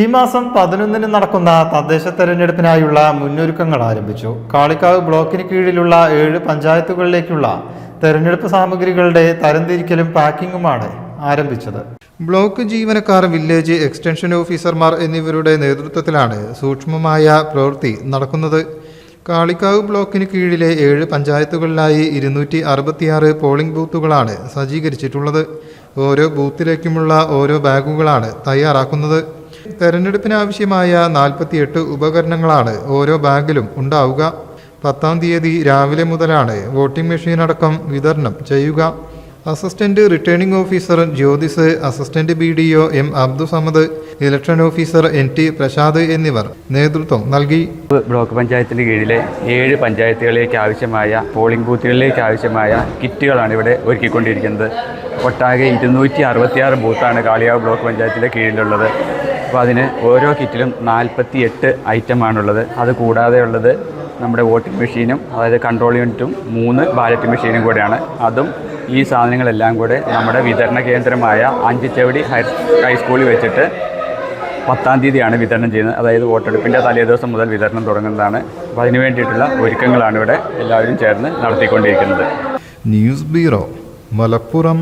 ഈ മാസം പതിനൊന്നിന് നടക്കുന്ന തദ്ദേശ തെരഞ്ഞെടുപ്പിനായുള്ള മുന്നൊരുക്കങ്ങൾ ആരംഭിച്ചു. കാളിക്കാവ് ബ്ലോക്കിന് കീഴിലുള്ള ഏഴ് പഞ്ചായത്തുകളിലേക്കുള്ള തെരഞ്ഞെടുപ്പ് സാമഗ്രികളുടെ തരംതിരിക്കലും പാക്കിങ്ങുമാണ് ആരംഭിച്ചത്. ബ്ലോക്ക് ജീവനക്കാർ വില്ലേജ് എക്സ്റ്റൻഷൻ ഓഫീസർമാർ എന്നിവരുടെ നേതൃത്വത്തിലാണ് സൂക്ഷ്മമായ പ്രവൃത്തി നടക്കുന്നത്. കാളിക്കാവ് ബ്ലോക്കിന് കീഴിലെ ഏഴ് പഞ്ചായത്തുകളിലായി ഇരുന്നൂറ്റി അറുപത്തിയാറ് പോളിംഗ് ബൂത്തുകളാണ് സജ്ജീകരിച്ചിട്ടുള്ളത്. ഓരോ ബൂത്തിലേക്കുമുള്ള ഓരോ ബാഗുകളാണ് തയ്യാറാക്കുന്നത്. തെരഞ്ഞെടുപ്പിനാവശ്യമായ നാൽപ്പത്തിയെട്ട് ഉപകരണങ്ങളാണ് ഓരോ ബാഗിലും ഉണ്ടാവുക. പത്താം തീയതി രാവിലെ മുതലാണ് വോട്ടിംഗ് മെഷീൻ അടക്കം വിതരണം ചെയ്യുക. Assistant returning officer Jyothis assistant B D O M Abdussamad election officer N T Prasad എന്നിവർ നേതൃത്വം നൽകി. ബ്ലോക്ക് പഞ്ചായത്തിന്റെ കീഴിലെ ഏഴ് പഞ്ചായത്തുകളിലേക്ക് ആവശ്യമായ പോളിംഗ് ബൂത്തുകളിലേക്ക് ആവശ്യമായ കിറ്റുകളാണ് ഇവിടെ ഒരുക്കിക്കൊണ്ടിരിക്കുന്നത്. ഒട്ടാകെ ഇരുന്നൂറ്റി അറുപത്തിയാറ് ബൂത്താണ് കാളിയാവ് ബ്ലോക്ക് പഞ്ചായത്തിന്റെ കീഴിലുള്ളത്. അപ്പോൾ അതിന് ഓരോ കിറ്റിലും നാൽപ്പത്തി എട്ട് ഐറ്റമാണുള്ളത്. അത് കൂടാതെ ഉള്ളത് നമ്മുടെ വോട്ടിംഗ് മെഷീനും അതായത് കൺട്രോൾ യൂണിറ്റും മൂന്ന് ബാലറ്റ് മെഷീനും കൂടെയാണ്. അതും ഈ സാധനങ്ങളെല്ലാം കൂടെ നമ്മുടെ വിതരണ കേന്ദ്രമായ അഞ്ചിച്ചവടി ഹയർ ഹൈസ്കൂളിൽ വെച്ചിട്ട് പത്താം തീയതിയാണ് വിതരണം ചെയ്യുന്നത്. അതായത് വോട്ടെടുപ്പിന്റെ തലേദിവസം മുതൽ വിതരണം തുടങ്ങുന്നതാണ്. അപ്പോൾ അതിന് വേണ്ടിയിട്ടുള്ള ഒരുക്കങ്ങളാണ് ഇവിടെ എല്ലാവരും ചേർന്ന് നടത്തിക്കൊണ്ടിരിക്കുന്നത്. News bureau Malappuram.